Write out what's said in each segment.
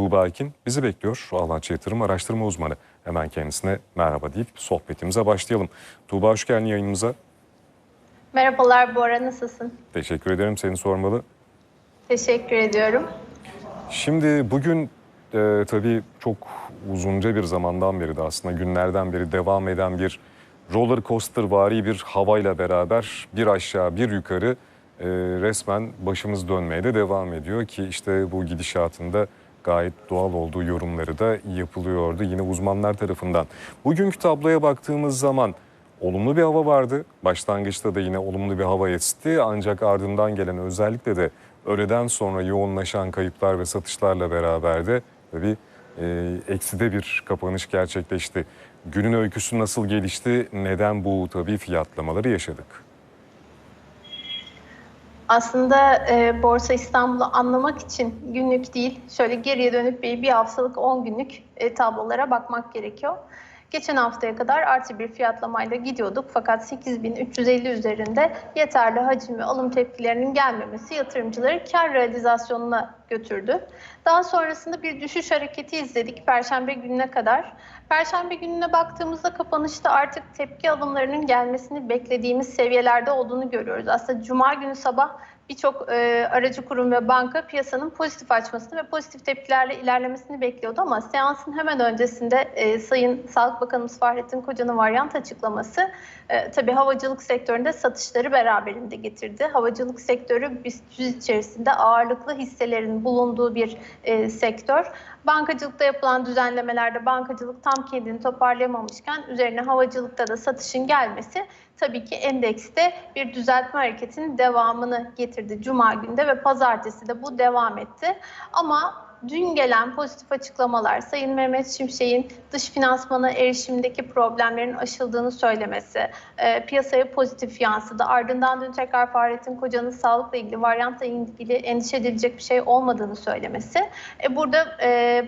Tuğba Akin bizi bekliyor. Ağlaç Yatırım Araştırma Uzmanı. Hemen kendisine merhaba deyip sohbetimize başlayalım. Tuğba hoş geldin yayınımıza. Merhabalar Bora, nasılsın? Teşekkür ederim seni sormalı. Teşekkür ediyorum. Şimdi bugün e, tabii çok uzunca bir zamandan beri de aslında günlerden beri devam eden bir roller coaster vari bir havayla beraber bir aşağı bir yukarı e, resmen başımız dönmeye de devam ediyor ki işte bu gidişatında gayet doğal olduğu yorumları da yapılıyordu yine uzmanlar tarafından. Bugünkü tabloya baktığımız zaman olumlu bir hava vardı. Başlangıçta da yine olumlu bir hava esti ancak ardından gelen özellikle de öğleden sonra yoğunlaşan kayıplar ve satışlarla beraber de tabii e, ekside bir kapanış gerçekleşti. Günün öyküsü nasıl gelişti? Neden bu tabii fiyatlamaları yaşadık? Aslında e, Borsa İstanbul'u anlamak için günlük değil, şöyle geriye dönüp bir, bir haftalık 10 günlük e, tablolara bakmak gerekiyor. Geçen haftaya kadar artı bir fiyatlamayla gidiyorduk fakat 8350 üzerinde yeterli hacim ve alım tepkilerinin gelmemesi yatırımcıları kar realizasyonuna götürdü. Daha sonrasında bir düşüş hareketi izledik Perşembe gününe kadar. Perşembe gününe baktığımızda kapanışta artık tepki alımlarının gelmesini beklediğimiz seviyelerde olduğunu görüyoruz. Aslında Cuma günü sabah birçok e, aracı kurum ve banka piyasanın pozitif açmasını ve pozitif tepkilerle ilerlemesini bekliyordu ama seansın hemen öncesinde e, Sayın Sağlık Bakanımız Fahrettin Koca'nın varyant açıklaması e, tabii havacılık sektöründe satışları beraberinde getirdi. Havacılık sektörü BIST 100 içerisinde ağırlıklı hisselerin bulunduğu bir e, sektör. Bankacılıkta yapılan düzenlemelerde bankacılık tam kendini toparlayamamışken üzerine havacılıkta da satışın gelmesi tabii ki endekste bir düzeltme hareketinin devamını getirdi Cuma günde ve pazartesi de bu devam etti. Ama dün gelen pozitif açıklamalar, Sayın Mehmet Şimşek'in dış finansmana erişimdeki problemlerin aşıldığını söylemesi, e, piyasaya pozitif yansıdı. Ardından dün tekrar Fahrettin Koca'nın sağlıkla ilgili, varyantla ilgili endişe edilecek bir şey olmadığını söylemesi. E, burada e,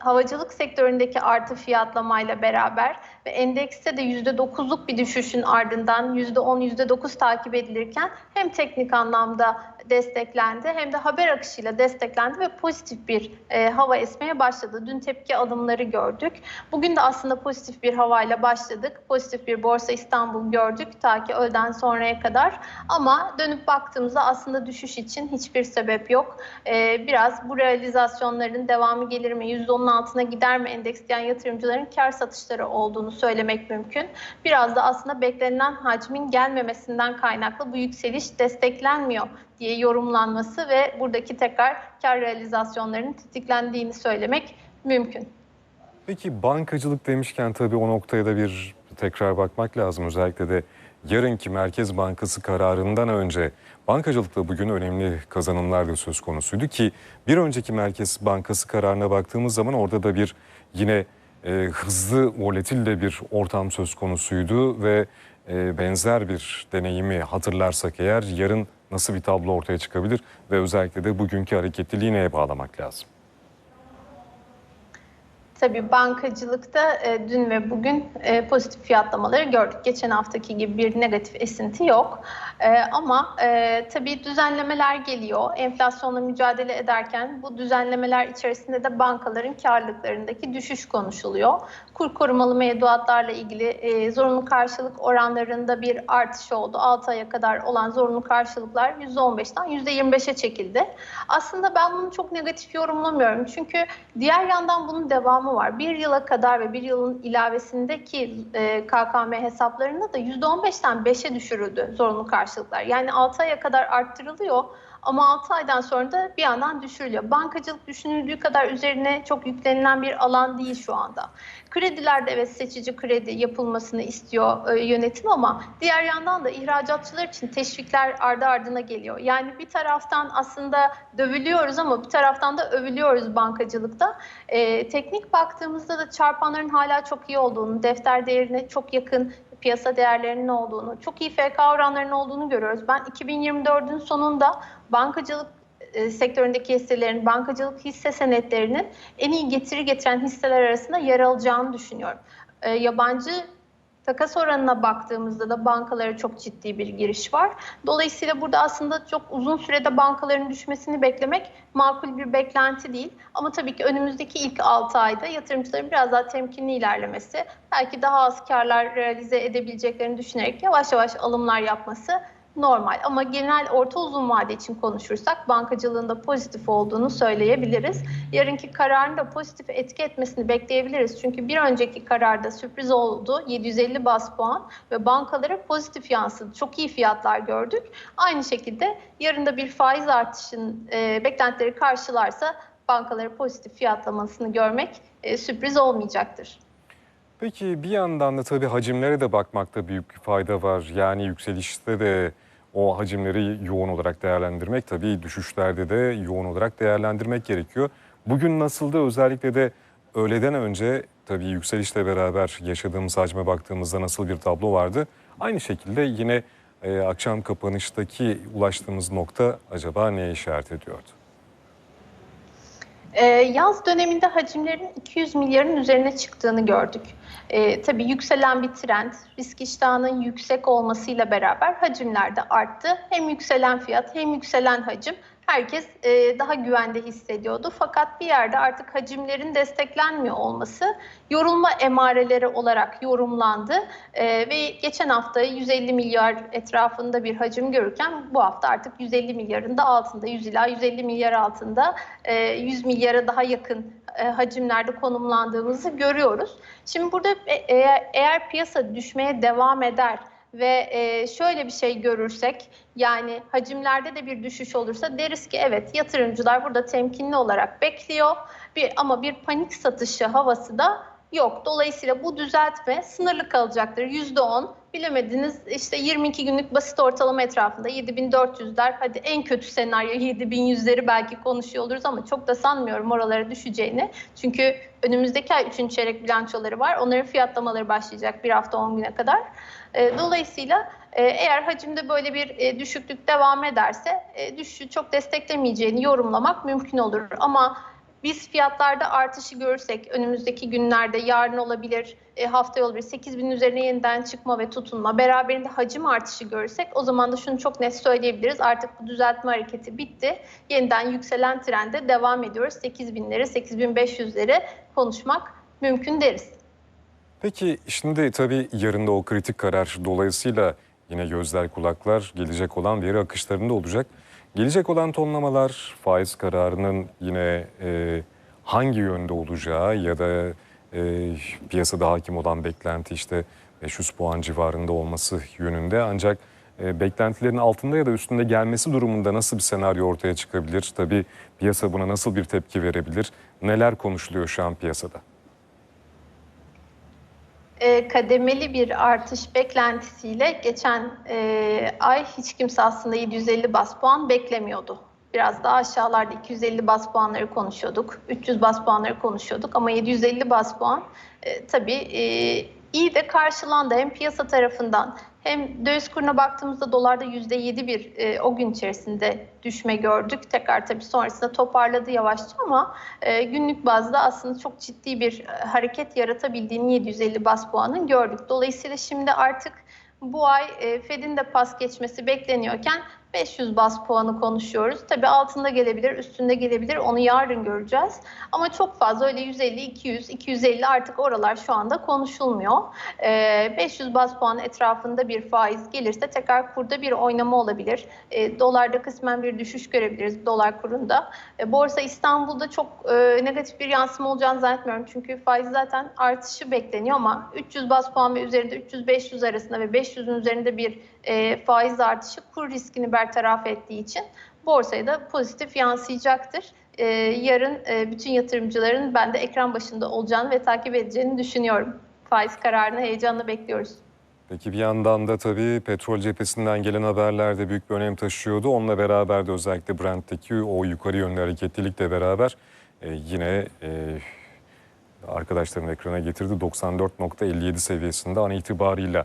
havacılık sektöründeki artı fiyatlamayla beraber ve endekste de %9'luk bir düşüşün ardından %10, %9 takip edilirken hem teknik anlamda desteklendi hem de haber akışıyla desteklendi ve pozitif bir e, hava esmeye başladı. Dün tepki alımları gördük. Bugün de aslında pozitif bir havayla başladık. Pozitif bir Borsa İstanbul gördük ta ki öğleden sonraya kadar. Ama dönüp baktığımızda aslında düşüş için hiçbir sebep yok. E, biraz bu realizasyonların devamı gelir mi? %10'un altına gider mi endeks diyen yatırımcıların kar satışları olduğunu söylemek mümkün. Biraz da aslında beklenilen hacmin gelmemesinden kaynaklı bu yükseliş desteklenmiyor diye yorumlanması ve buradaki tekrar kar realizasyonlarının tetiklendiğini söylemek mümkün. Peki bankacılık demişken tabii o noktaya da bir tekrar bakmak lazım. Özellikle de yarınki Merkez Bankası kararından önce bankacılıkta bugün önemli kazanımlar da söz konusuydu ki bir önceki Merkez Bankası kararına baktığımız zaman orada da bir yine e, hızlı volatil de bir ortam söz konusuydu ve e, benzer bir deneyimi hatırlarsak eğer yarın nasıl bir tablo ortaya çıkabilir ve özellikle de bugünkü hareketliliği neye bağlamak lazım? Tabii bankacılıkta e, dün ve bugün e, pozitif fiyatlamaları gördük. Geçen haftaki gibi bir negatif esinti yok. E, ama e, tabii düzenlemeler geliyor. Enflasyonla mücadele ederken bu düzenlemeler içerisinde de bankaların karlılıklarındaki düşüş konuşuluyor. Kur korumalı mevduatlarla ilgili e, zorunlu karşılık oranlarında bir artış oldu. 6 aya kadar olan zorunlu karşılıklar %15'ten %25'e çekildi. Aslında ben bunu çok negatif yorumlamıyorum. Çünkü diğer yandan bunun devamı var. Bir yıla kadar ve bir yılın ilavesindeki e, KKM hesaplarında da %15'ten 5'e düşürüldü zorunlu karşılıklar. Yani 6 aya kadar arttırılıyor ama 6 aydan sonra da bir yandan düşürülüyor. Bankacılık düşünüldüğü kadar üzerine çok yüklenilen bir alan değil şu anda. Kredilerde evet seçici kredi yapılmasını istiyor e, yönetim ama diğer yandan da ihracatçılar için teşvikler ardı ardına geliyor. Yani bir taraftan aslında dövülüyoruz ama bir taraftan da övülüyoruz bankacılıkta. E, teknik baktığımızda da çarpanların hala çok iyi olduğunu, defter değerine çok yakın piyasa değerlerinin olduğunu, çok iyi FK oranlarının olduğunu görüyoruz. Ben 2024'ün sonunda bankacılık e, sektöründeki hisselerin, bankacılık hisse senetlerinin en iyi getiri getiren hisseler arasında yer alacağını düşünüyorum. E, yabancı Takas oranına baktığımızda da bankalara çok ciddi bir giriş var. Dolayısıyla burada aslında çok uzun sürede bankaların düşmesini beklemek makul bir beklenti değil. Ama tabii ki önümüzdeki ilk 6 ayda yatırımcıların biraz daha temkinli ilerlemesi, belki daha az karlar realize edebileceklerini düşünerek yavaş yavaş alımlar yapması normal. Ama genel orta uzun vade için konuşursak bankacılığın da pozitif olduğunu söyleyebiliriz. Yarınki kararın da pozitif etki etmesini bekleyebiliriz. Çünkü bir önceki kararda sürpriz oldu. 750 bas puan ve bankalara pozitif yansıdı. Çok iyi fiyatlar gördük. Aynı şekilde yarın da bir faiz artışın e, beklentileri karşılarsa bankalara pozitif fiyatlamasını görmek e, sürpriz olmayacaktır. Peki bir yandan da tabii hacimlere de bakmakta büyük bir fayda var. Yani yükselişte de o hacimleri yoğun olarak değerlendirmek tabii düşüşlerde de yoğun olarak değerlendirmek gerekiyor. Bugün nasıldı özellikle de öğleden önce tabii yükselişle beraber yaşadığımız hacme baktığımızda nasıl bir tablo vardı? Aynı şekilde yine e, akşam kapanıştaki ulaştığımız nokta acaba neye işaret ediyordu? Ee, yaz döneminde hacimlerin 200 milyarın üzerine çıktığını gördük. Ee, tabii yükselen bir trend, risk iştahının yüksek olmasıyla beraber hacimler de arttı. Hem yükselen fiyat hem yükselen hacim herkes e, daha güvende hissediyordu. Fakat bir yerde artık hacimlerin desteklenmiyor olması yorulma emareleri olarak yorumlandı. E, ve geçen hafta 150 milyar etrafında bir hacim görürken bu hafta artık 150 milyarın da altında, 100 ila 150 milyar altında e, 100 milyara daha yakın e, hacimlerde konumlandığımızı görüyoruz. Şimdi burada e- eğer, eğer piyasa düşmeye devam eder ve e, şöyle bir şey görürsek yani hacimlerde de bir düşüş olursa deriz ki evet yatırımcılar burada temkinli olarak bekliyor bir ama bir panik satışı havası da yok. Dolayısıyla bu düzeltme sınırlı kalacaktır. %10 bilemediniz işte 22 günlük basit ortalama etrafında 7400'ler hadi en kötü senaryo 7100'leri belki konuşuyor oluruz ama çok da sanmıyorum oralara düşeceğini. Çünkü önümüzdeki ay 3. çeyrek bilançoları var. Onların fiyatlamaları başlayacak bir hafta 10 güne kadar. E, dolayısıyla e, eğer hacimde böyle bir e, düşüklük devam ederse düşüşü çok desteklemeyeceğini yorumlamak mümkün olur. Ama biz fiyatlarda artışı görürsek önümüzdeki günlerde yarın olabilir, e, haftaya olabilir 8 bin üzerine yeniden çıkma ve tutunma beraberinde hacim artışı görürsek o zaman da şunu çok net söyleyebiliriz. Artık bu düzeltme hareketi bitti. Yeniden yükselen trende devam ediyoruz. 8 binleri 8500'leri konuşmak mümkün deriz. Peki şimdi tabii yarın da o kritik karar dolayısıyla yine gözler kulaklar gelecek olan veri akışlarında olacak. Gelecek olan tonlamalar faiz kararının yine e, hangi yönde olacağı ya da e, piyasada hakim olan beklenti işte 500 puan civarında olması yönünde ancak e, beklentilerin altında ya da üstünde gelmesi durumunda nasıl bir senaryo ortaya çıkabilir? Tabii piyasa buna nasıl bir tepki verebilir? Neler konuşuluyor şu an piyasada? E, kademeli bir artış beklentisiyle geçen e, ay hiç kimse aslında 750 bas puan beklemiyordu. Biraz daha aşağılarda 250 bas puanları konuşuyorduk, 300 bas puanları konuşuyorduk ama 750 bas puan e, tabii e, iyi de karşılandı hem piyasa tarafından hem döviz kuruna baktığımızda dolarda %7 bir e, o gün içerisinde düşme gördük. Tekrar tabii sonrasında toparladı yavaşça ama e, günlük bazda aslında çok ciddi bir e, hareket yaratabildiğini 750 bas puanın gördük. Dolayısıyla şimdi artık bu ay e, Fed'in de pas geçmesi bekleniyorken 500 bas puanı konuşuyoruz. Tabii altında gelebilir, üstünde gelebilir. Onu yarın göreceğiz. Ama çok fazla öyle 150, 200, 250 artık oralar şu anda konuşulmuyor. Ee, 500 bas puan etrafında bir faiz gelirse tekrar kurda bir oynama olabilir. Ee, dolarda kısmen bir düşüş görebiliriz dolar kurunda. Ee, Borsa İstanbul'da çok e, negatif bir yansıma olacağını zannetmiyorum. Çünkü faiz zaten artışı bekleniyor ama 300 bas puan ve üzerinde 300-500 arasında ve 500'ün üzerinde bir e, faiz artışı kur riskini bertaraf ettiği için borsaya da pozitif yansıyacaktır. E, yarın e, bütün yatırımcıların ben de ekran başında olacağını ve takip edeceğini düşünüyorum. Faiz kararını heyecanla bekliyoruz. Peki bir yandan da tabii petrol cephesinden gelen haberler de büyük bir önem taşıyordu. Onunla beraber de özellikle Brent'teki o yukarı yönlü hareketlilikle beraber e, yine e, arkadaşlarım ekrana getirdi 94.57 seviyesinde an itibarıyla.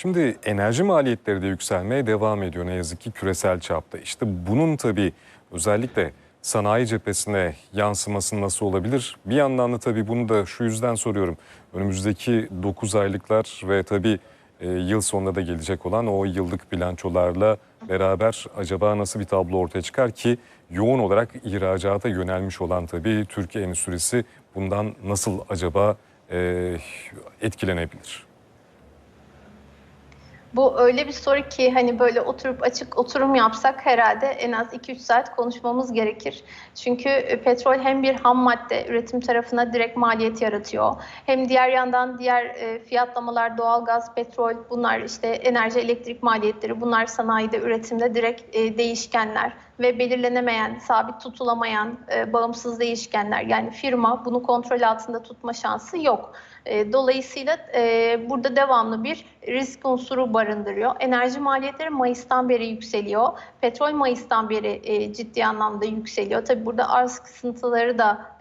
Şimdi enerji maliyetleri de yükselmeye devam ediyor ne yazık ki küresel çapta. İşte bunun tabii özellikle sanayi cephesine yansıması nasıl olabilir? Bir yandan da tabii bunu da şu yüzden soruyorum. Önümüzdeki 9 aylıklar ve tabii e, yıl sonunda da gelecek olan o yıllık bilançolarla beraber acaba nasıl bir tablo ortaya çıkar ki yoğun olarak ihracata yönelmiş olan tabii Türkiye endüstrisi bundan nasıl acaba e, etkilenebilir? Bu öyle bir soru ki hani böyle oturup açık oturum yapsak herhalde en az 2-3 saat konuşmamız gerekir. Çünkü e, petrol hem bir ham madde üretim tarafına direkt maliyet yaratıyor. Hem diğer yandan diğer e, fiyatlamalar doğalgaz, petrol bunlar işte enerji elektrik maliyetleri bunlar sanayide üretimde direkt e, değişkenler ve belirlenemeyen, sabit tutulamayan bağımsız değişkenler. Yani firma bunu kontrol altında tutma şansı yok. E, Dolayısıyla e, burada devamlı bir risk unsuru barındırıyor. Enerji maliyetleri Mayıs'tan beri yükseliyor. Petrol Mayıs'tan beri e, ciddi anlamda yükseliyor. Tabii burada arz kısıntıları da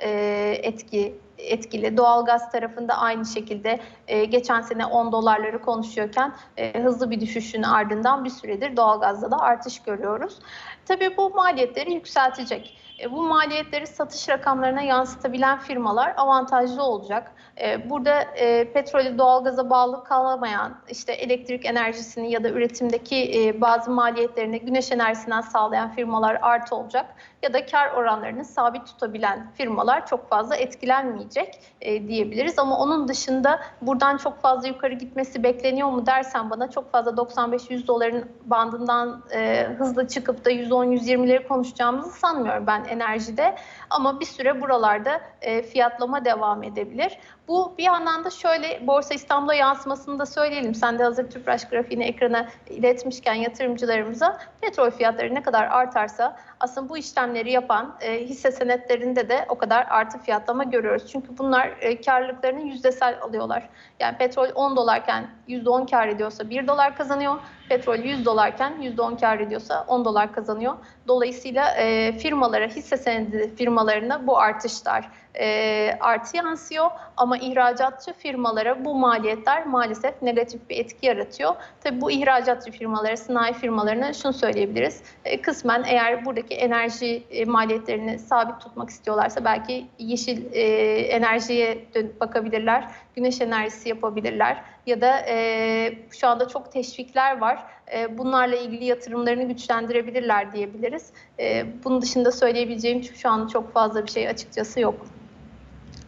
etki etkili. Doğalgaz tarafında aynı şekilde e, geçen sene 10 dolarları konuşuyorken e, hızlı bir düşüşün ardından bir süredir doğalgazda da artış görüyoruz. Tabii bu maliyetleri yükseltecek. E, bu maliyetleri satış rakamlarına yansıtabilen firmalar avantajlı olacak. E, burada e, petrolü doğalgaza bağlı kalamayan, işte elektrik enerjisini ya da üretimdeki bazı maliyetlerini güneş enerjisinden sağlayan firmalar artı olacak. Ya da kar oranlarını sabit tutabilen firmalar çok fazla etkilenmeyecek e, diyebiliriz. Ama onun dışında buradan çok fazla yukarı gitmesi bekleniyor mu dersen bana çok fazla 95-100 doların bandından e, hızlı çıkıp da 110-120'leri konuşacağımızı sanmıyorum ben enerjide. Ama bir süre buralarda e, fiyatlama devam edebilir. Bu bir yandan da şöyle Borsa İstanbul'a yansımasını da söyleyelim. Sen de hazır Tüpraş grafiğini ekrana iletmişken yatırımcılarımıza petrol fiyatları ne kadar artarsa aslında bu işlemleri yapan e, hisse senetlerinde de o kadar artı fiyatlama görüyoruz. Çünkü bunlar e, karlılıklarını yüzdesel alıyorlar. Yani petrol 10 dolarken %10 kar ediyorsa 1 dolar kazanıyor. Petrol 100 dolarken %10 kar ediyorsa 10 dolar kazanıyor. Dolayısıyla e, firmalara, hisse senedi firmalarına bu artışlar e, artı yansıyor. Ama ihracatçı firmalara bu maliyetler maalesef negatif bir etki yaratıyor. Tabii bu ihracatçı firmalara, sanayi firmalarına şunu söyleyebiliriz. E, kısmen eğer buradaki enerji e, maliyetlerini sabit tutmak istiyorlarsa belki yeşil e, enerjiye dönüp bakabilirler. Güneş enerjisi yapabilirler. Ya da e, şu anda çok teşvikler var. E, bunlarla ilgili yatırımlarını güçlendirebilirler diyebiliriz. E, bunun dışında söyleyebileceğim şu an çok fazla bir şey açıkçası yok.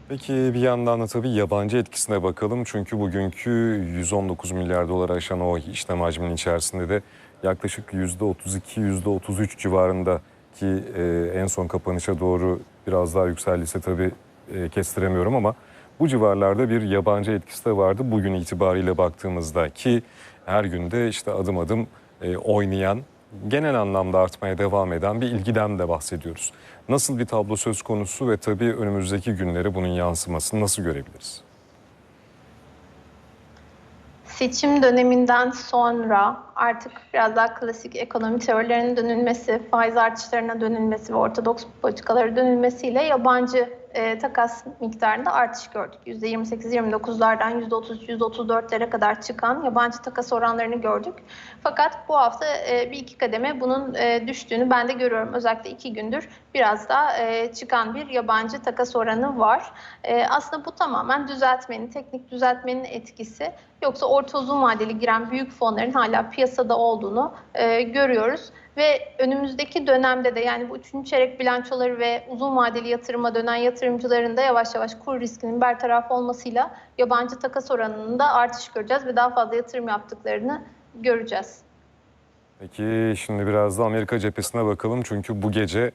Peki bir yandan da tabii yabancı etkisine bakalım. Çünkü bugünkü 119 milyar dolar aşan o işlem hacminin içerisinde de yaklaşık %32-%33 civarında ki e, en son kapanışa doğru biraz daha yükseldiyse tabii e, kestiremiyorum ama bu civarlarda bir yabancı etkisi de vardı bugün itibariyle baktığımızda ki her günde işte adım adım e, oynayan genel anlamda artmaya devam eden bir ilgiden de bahsediyoruz. Nasıl bir tablo söz konusu ve tabii önümüzdeki günleri bunun yansımasını nasıl görebiliriz? Seçim döneminden sonra artık biraz daha klasik ekonomi teorilerinin dönülmesi, faiz artışlarına dönülmesi ve ortodoks politikalara dönülmesiyle yabancı e, takas miktarında artış gördük. %28-29'lardan %33-%34'lere kadar çıkan yabancı takas oranlarını gördük. Fakat bu hafta e, bir iki kademe bunun e, düştüğünü ben de görüyorum. Özellikle iki gündür biraz daha e, çıkan bir yabancı takas oranı var. E, aslında bu tamamen düzeltmenin, teknik düzeltmenin etkisi. Yoksa orta uzun vadeli giren büyük fonların hala piyasada olduğunu e, görüyoruz. Ve önümüzdeki dönemde de yani bu üçüncü çeyrek bilançoları ve uzun vadeli yatırıma dönen yatırımcıların da yavaş yavaş kur riskinin bertaraf olmasıyla yabancı takas oranında artış göreceğiz ve daha fazla yatırım yaptıklarını göreceğiz. Peki şimdi biraz da Amerika cephesine bakalım. Çünkü bu gece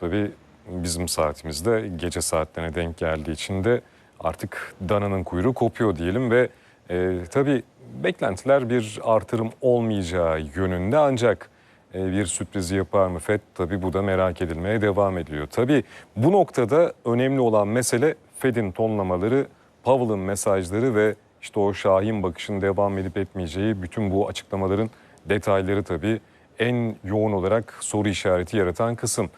tabii bizim saatimizde gece saatlerine denk geldiği için de artık dananın kuyruğu kopuyor diyelim ve e, tabii beklentiler bir artırım olmayacağı yönünde ancak bir sürpriz yapar mı FED? Tabii bu da merak edilmeye devam ediliyor. Tabii bu noktada önemli olan mesele FED'in tonlamaları, Powell'ın mesajları ve işte o şahin bakışın devam edip etmeyeceği bütün bu açıklamaların detayları tabii en yoğun olarak soru işareti yaratan kısım.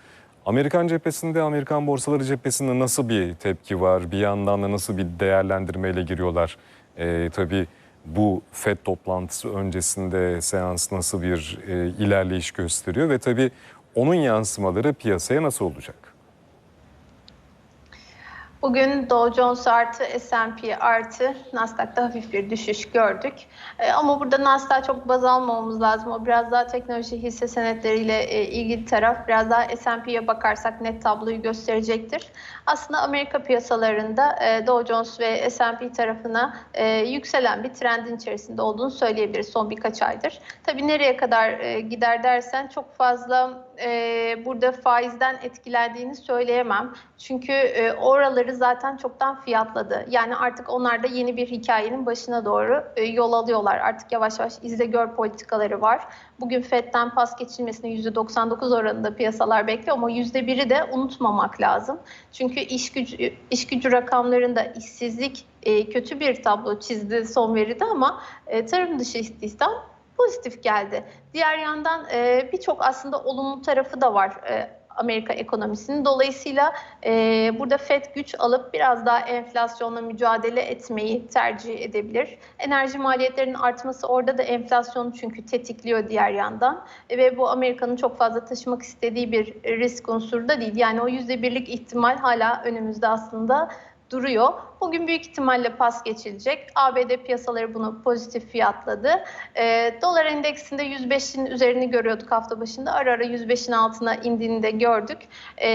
Amerikan cephesinde, Amerikan borsaları cephesinde nasıl bir tepki var? Bir yandan da nasıl bir değerlendirmeyle giriyorlar? Ee, tabii bu FED toplantısı öncesinde seans nasıl bir e, ilerleyiş gösteriyor ve tabii onun yansımaları piyasaya nasıl olacak? Bugün Dow Jones artı, S&P artı, Nasdaq'ta hafif bir düşüş gördük. Ee, ama burada Nasdaq çok baz almamamız lazım. O biraz daha teknoloji hisse senetleriyle e, ilgili taraf. Biraz daha S&P'ye bakarsak net tabloyu gösterecektir. Aslında Amerika piyasalarında e, Dow Jones ve S&P tarafına e, yükselen bir trendin içerisinde olduğunu söyleyebiliriz son birkaç aydır. Tabii nereye kadar e, gider dersen çok fazla e, burada faizden etkilendiğini söyleyemem. Çünkü e, oraları zaten çoktan fiyatladı. Yani artık onlar da yeni bir hikayenin başına doğru e, yol alıyorlar. Artık yavaş yavaş izle gör politikaları var. Bugün FED'den pas geçilmesini %99 oranında piyasalar bekliyor ama %1'i de unutmamak lazım. Çünkü iş gücü, iş gücü rakamlarında işsizlik e, kötü bir tablo çizdi son veride ama e, tarım dışı istihdam pozitif geldi. Diğer yandan e, birçok aslında olumlu tarafı da var e, Amerika ekonomisinin. Dolayısıyla e, burada FED güç alıp biraz daha enflasyonla mücadele etmeyi tercih edebilir. Enerji maliyetlerinin artması orada da enflasyonu çünkü tetikliyor diğer yandan. E, ve bu Amerika'nın çok fazla taşımak istediği bir risk unsuru da değil. Yani o yüzde birlik ihtimal hala önümüzde aslında duruyor. Bugün büyük ihtimalle pas geçilecek. ABD piyasaları bunu pozitif fiyatladı. E, dolar endeksinde 105'in üzerini görüyorduk hafta başında. Ara ara 105'in altına indiğini de gördük. E,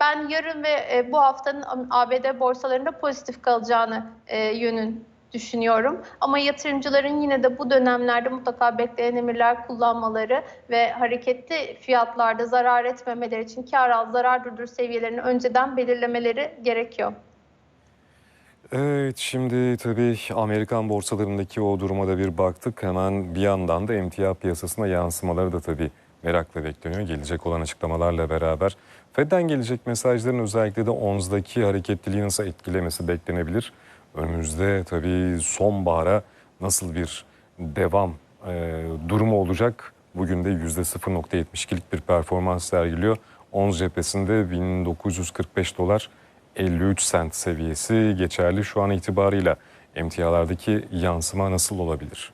ben yarın ve e, bu haftanın ABD borsalarında pozitif kalacağını e, yönün düşünüyorum. Ama yatırımcıların yine de bu dönemlerde mutlaka bekleyen emirler kullanmaları ve hareketli fiyatlarda zarar etmemeleri için kar al zarar durdur seviyelerini önceden belirlemeleri gerekiyor. Evet şimdi tabii Amerikan borsalarındaki o duruma da bir baktık. Hemen bir yandan da emtia piyasasına yansımaları da tabii merakla bekleniyor. Gelecek olan açıklamalarla beraber. Fed'den gelecek mesajların özellikle de ONZ'daki hareketliliği nasıl etkilemesi beklenebilir? Önümüzde tabii sonbahara nasıl bir devam e, durumu olacak? Bugün de %0.72'lik bir performans sergiliyor. ONZ cephesinde 1945 dolar 53 sent seviyesi geçerli şu an itibarıyla. Emtialardaki yansıma nasıl olabilir?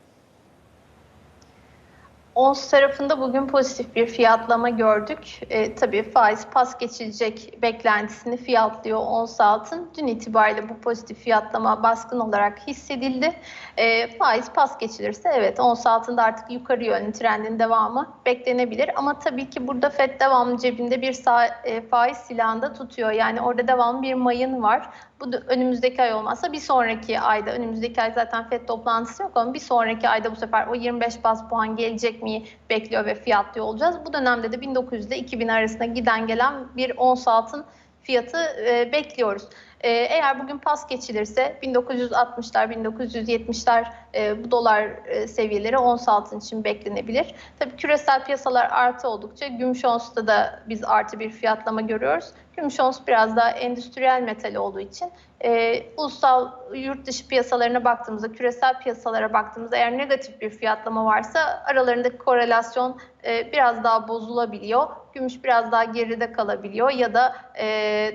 ONS tarafında bugün pozitif bir fiyatlama gördük. E, tabii faiz pas geçilecek beklentisini fiyatlıyor ONS altın. Dün itibariyle bu pozitif fiyatlama baskın olarak hissedildi. E, faiz pas geçilirse evet ONS altında artık yukarı yönlü trendin devamı beklenebilir. Ama tabii ki burada FED devamlı cebinde bir sağ, e, faiz silahında tutuyor. Yani orada devamlı bir mayın var. Bu da önümüzdeki ay olmazsa bir sonraki ayda, önümüzdeki ay zaten FED toplantısı yok ama bir sonraki ayda bu sefer o 25 bas puan gelecek mi bekliyor ve fiyatlıyor olacağız. Bu dönemde de 1900 ile 2000 arasında giden gelen bir ons altın fiyatı e, bekliyoruz. E, eğer bugün pas geçilirse 1960'lar, 1970'ler e, bu dolar e, seviyeleri ons altın için beklenebilir. Tabii küresel piyasalar artı oldukça gümüş onsta da biz artı bir fiyatlama görüyoruz. Gümüş ons biraz daha endüstriyel metal olduğu için e, ulusal yurt dışı piyasalarına baktığımızda, küresel piyasalara baktığımızda eğer negatif bir fiyatlama varsa aralarındaki korelasyon e, biraz daha bozulabiliyor. Gümüş biraz daha geride kalabiliyor ya da e,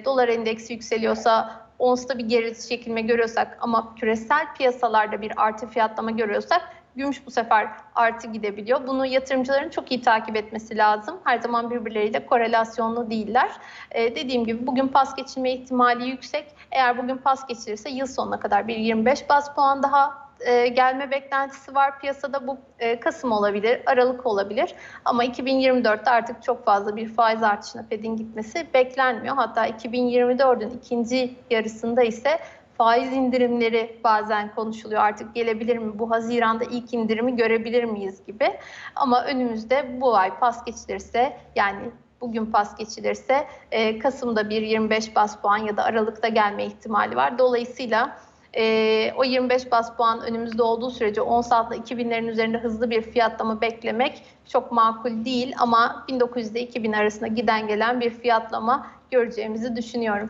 dolar endeksi yükseliyorsa onsta bir geri çekilme görüyorsak ama küresel piyasalarda bir artı fiyatlama görüyorsak gümüş bu sefer artı gidebiliyor. Bunu yatırımcıların çok iyi takip etmesi lazım. Her zaman birbirleriyle korelasyonlu değiller. Ee, dediğim gibi bugün pas geçilme ihtimali yüksek. Eğer bugün pas geçilirse yıl sonuna kadar bir 25 bas puan daha e, gelme beklentisi var piyasada. Bu e, Kasım olabilir, Aralık olabilir. Ama 2024'te artık çok fazla bir faiz artışına Fed'in gitmesi beklenmiyor. Hatta 2024'ün ikinci yarısında ise faiz indirimleri bazen konuşuluyor. Artık gelebilir mi? Bu Haziran'da ilk indirimi görebilir miyiz gibi. Ama önümüzde bu ay pas geçilirse yani bugün pas geçilirse e, Kasım'da bir 25 bas puan ya da Aralık'ta gelme ihtimali var. Dolayısıyla e, o 25 bas puan önümüzde olduğu sürece 10 saatle 2000'lerin üzerinde hızlı bir fiyatlama beklemek çok makul değil ama 1900 ile 2000 arasında giden gelen bir fiyatlama göreceğimizi düşünüyorum.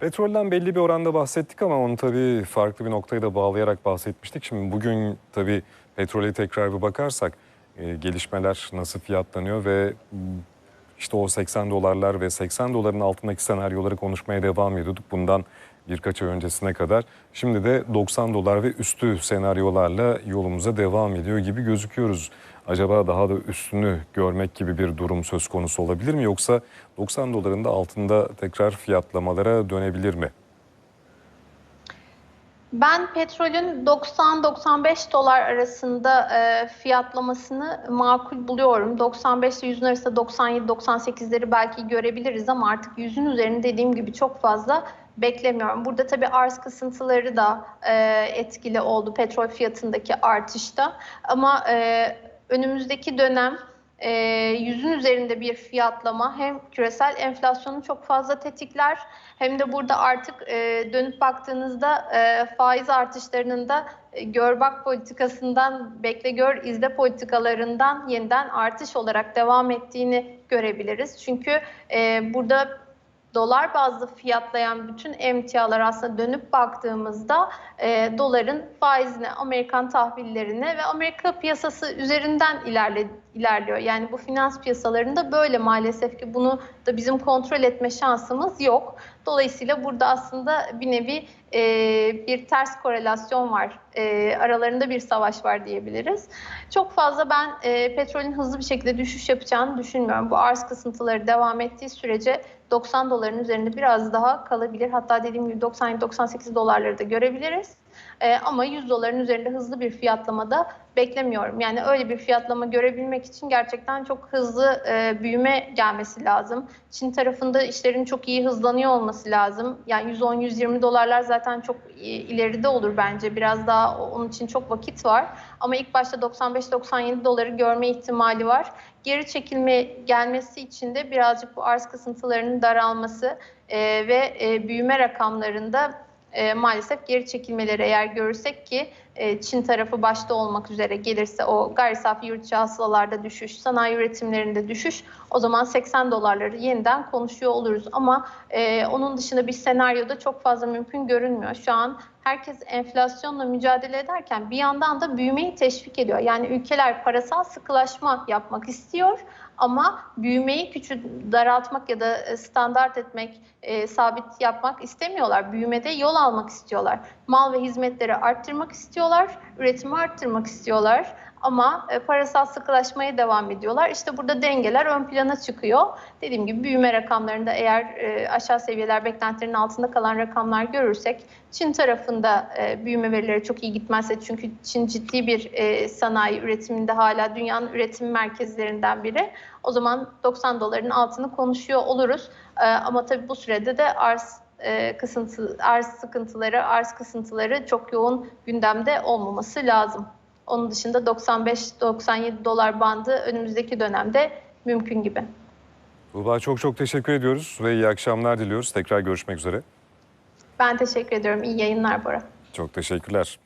Petrolden belli bir oranda bahsettik ama onu tabii farklı bir noktaya da bağlayarak bahsetmiştik. Şimdi bugün tabii petrole tekrar bir bakarsak e, gelişmeler nasıl fiyatlanıyor ve işte o 80 dolarlar ve 80 doların altındaki senaryoları konuşmaya devam ediyorduk. Bundan birkaç ay öncesine kadar. Şimdi de 90 dolar ve üstü senaryolarla yolumuza devam ediyor gibi gözüküyoruz. Acaba daha da üstünü görmek gibi bir durum söz konusu olabilir mi yoksa 90 doların da altında tekrar fiyatlamalara dönebilir mi? Ben petrolün 90-95 dolar arasında e, fiyatlamasını makul buluyorum. 95 ile 100'ün arasında 97-98'leri belki görebiliriz ama artık 100'ün üzerinde dediğim gibi çok fazla beklemiyorum. Burada tabii arz kısıntıları da e, etkili oldu petrol fiyatındaki artışta. Ama e, önümüzdeki dönem e, yüzün üzerinde bir fiyatlama hem küresel enflasyonu çok fazla tetikler hem de burada artık e, dönüp baktığınızda e, faiz artışlarının da e, gör bak politikasından bekle gör izle politikalarından yeniden artış olarak devam ettiğini görebiliriz. Çünkü e, burada dolar bazlı fiyatlayan bütün emtialar aslında dönüp baktığımızda e, doların faizine, Amerikan tahvillerine ve Amerika piyasası üzerinden ilerle, ilerliyor. Yani bu finans piyasalarında böyle maalesef ki bunu da bizim kontrol etme şansımız yok. Dolayısıyla burada aslında bir nevi e, bir ters korelasyon var. E, aralarında bir savaş var diyebiliriz. Çok fazla ben e, petrolün hızlı bir şekilde düşüş yapacağını düşünmüyorum. Bu arz kısıntıları devam ettiği sürece 90 doların üzerinde biraz daha kalabilir. Hatta dediğim gibi 97-98 dolarları da görebiliriz. Ee, ama 100 doların üzerinde hızlı bir fiyatlamada beklemiyorum. Yani öyle bir fiyatlama görebilmek için gerçekten çok hızlı e, büyüme gelmesi lazım. Çin tarafında işlerin çok iyi hızlanıyor olması lazım. Yani 110-120 dolarlar zaten çok ileride olur bence. Biraz daha onun için çok vakit var. Ama ilk başta 95-97 doları görme ihtimali var. Geri çekilme gelmesi için de birazcık bu arz kısıntılarının daralması e, ve e, büyüme rakamlarında e, maalesef geri çekilmeleri eğer görürsek ki e, Çin tarafı başta olmak üzere gelirse o gayri safi yurt içi hasılalarda düşüş, sanayi üretimlerinde düşüş o zaman 80 dolarları yeniden konuşuyor oluruz. Ama e, onun dışında bir senaryoda çok fazla mümkün görünmüyor. Şu an herkes enflasyonla mücadele ederken bir yandan da büyümeyi teşvik ediyor. Yani ülkeler parasal sıkılaşma yapmak istiyor ama büyümeyi küçük daraltmak ya da e, standart etmek, e, sabit yapmak istemiyorlar. Büyümede yol almak istiyorlar. Mal ve hizmetleri arttırmak istiyorlar, üretimi arttırmak istiyorlar. Ama e, parasal sıkılaşmaya devam ediyorlar. İşte burada dengeler ön plana çıkıyor. Dediğim gibi büyüme rakamlarında eğer e, aşağı seviyeler beklentilerin altında kalan rakamlar görürsek Çin tarafında e, büyüme verileri çok iyi gitmezse çünkü Çin ciddi bir sanayi üretiminde hala dünyanın üretim merkezlerinden biri. O zaman 90 doların altını konuşuyor oluruz. Ama tabii bu sürede de arz e, kısıntı, arz sıkıntıları, arz kısıntıları çok yoğun gündemde olmaması lazım. Onun dışında 95-97 dolar bandı önümüzdeki dönemde mümkün gibi. Tuğba çok çok teşekkür ediyoruz ve iyi akşamlar diliyoruz. Tekrar görüşmek üzere. Ben teşekkür ediyorum. İyi yayınlar Bora. Çok teşekkürler.